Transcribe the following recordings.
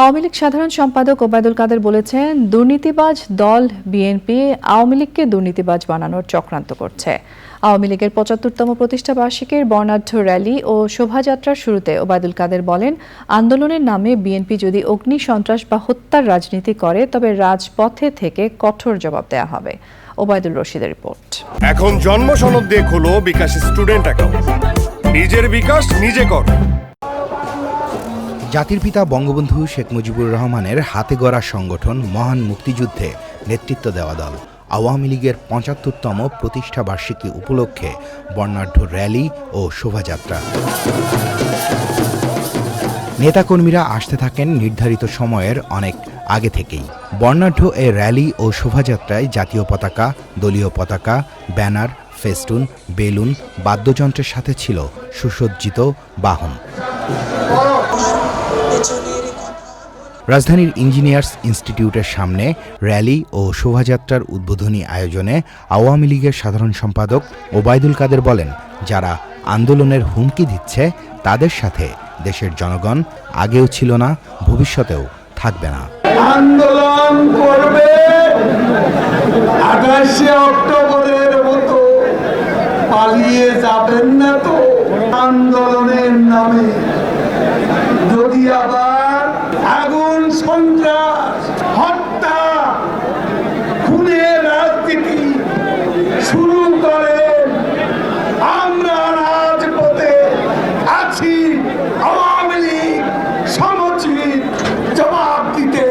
আওয়ামী লীগ সাধারণ সম্পাদক ওবায়দুল কাদের বলেছেন, দুর্নীতিবাজ দল বিএনপি আওয়ামী লীগকে দুর্নীতিবাজ বানানোর চক্রান্ত করছে। আওয়ামী লীগের পঁচাত্তরতম প্রতিষ্ঠা বার্ষিকীর বর্ণাঢ্য র্যালি ও শোভাযাত্রার শুরুতে ওবায়দুল কাদের বলেন, আন্দোলনের নামে বিএনপি যদি অগ্নি সন্ত্রাস বা হত্যার রাজনীতি করে, তবে রাজপথে থেকে কঠোর জবাব দেওয়া হবে। ওবায়দুল রশিদের রিপোর্ট। এখন জন্ম সনদ দিয়ে খোলো বিকাশ স্টুডেন্ট অ্যাকাউন্ট। নিজের বিকাশ নিজে কর। জাতির পিতা বঙ্গবন্ধু শেখ মুজিবুর রহমানের হাতে গড়া সংগঠন মহান মুক্তিযুদ্ধে নেতৃত্ব দেওয়া দল। আওয়ামী লীগের পঁচাত্তরতম প্রতিষ্ঠা বার্ষিকী উপলক্ষে বর্ণাঢ্য র্যালি ও শোভাযাত্রা। নেতাকর্মীরা আসতে থাকেন নির্ধারিত সময়ের অনেক আগে থেকেই। বর্ণাঢ্য এ র্যালি ও শোভাযাত্রায় জাতীয় পতাকা, দলীয় পতাকা, ব্যানার, ফেস্টুন, বেলুন, বাদ্যযন্ত্রের সাথে ছিল সুসজ্জিত বাহন। রাজধানীর ইঞ্জিনিয়ার্স ইনস্টিটিউটের সামনে র্যালি ও শোভাযাত্রার উদ্বোধনী আয়োজনে আওয়ামী লীগের সাধারণ সম্পাদক ওবায়দুল কাদের বলেন যারা আন্দোলনের হুমকি দিচ্ছে তাদের সাথে দেশের জনগণ আগেও ছিল না ভবিষ্যতেও থাকবে না। আন্দোলন করবে আঠাশে অক্টোবরের মতো। পালিয়ে যাবেন না তো আন্দোলনের নামে। যদি আবার আগুন, সন্ত্রাস, হত্যা, খুনের রাজনীতি শুরু করেন আমরা রাজপথে আছি, আওয়ামী লীগ সমচিত জবাব দিতে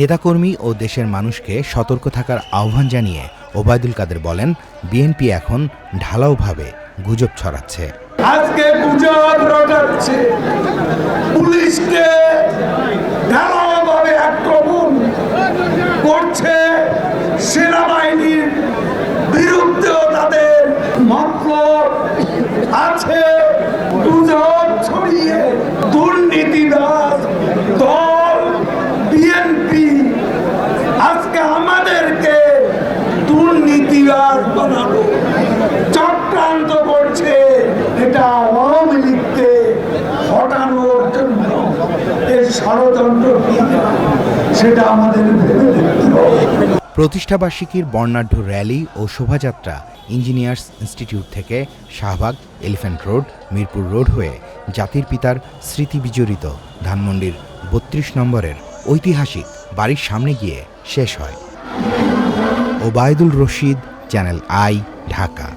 নেতাকর্মী ও দেশের মানুষকে সতর্ক থাকার আহ্বান জানিয়ে ওবায়দুল কাদের বলেন, বিএনপি এখন ঢালাওভাবে গুজব ছড়াচ্ছে। আজকে গুজব রটাচ্ছে পুলিশকে ঢালাওভাবে আক্রমণ করছে সেনাবাহিনীর বিরুদ্ধেও তাদের মতলব আছে। গুজব ছড়িয়ে দুর্নীতিবাজ দল, বিএনপি, আজকে আমাদেরকে দুর্নীতিবাজ বানানো চক্রান্ত করছে এটা আওয়ামী লীগকে হটানোর জন্য এর ষড়যন্ত্র সেটা আমাদের ভেবে দেখতে প্রতিষ্ঠাবার্ষিকীর বর্ণাঢ্য র্যালি ও শোভাযাত্রা ইঞ্জিনিয়ার্স ইনস্টিটিউট থেকে Shahbag, elephant road, Mirpur road হয়ে জাতির পিতার স্মৃতি বিজড়িত ধানমন্ডির বত্রিশ নম্বরের ঐতিহাসিক বাড়ির সামনে গিয়ে শেষ হয়। Obaidul Rashid, channel I, Dhaka.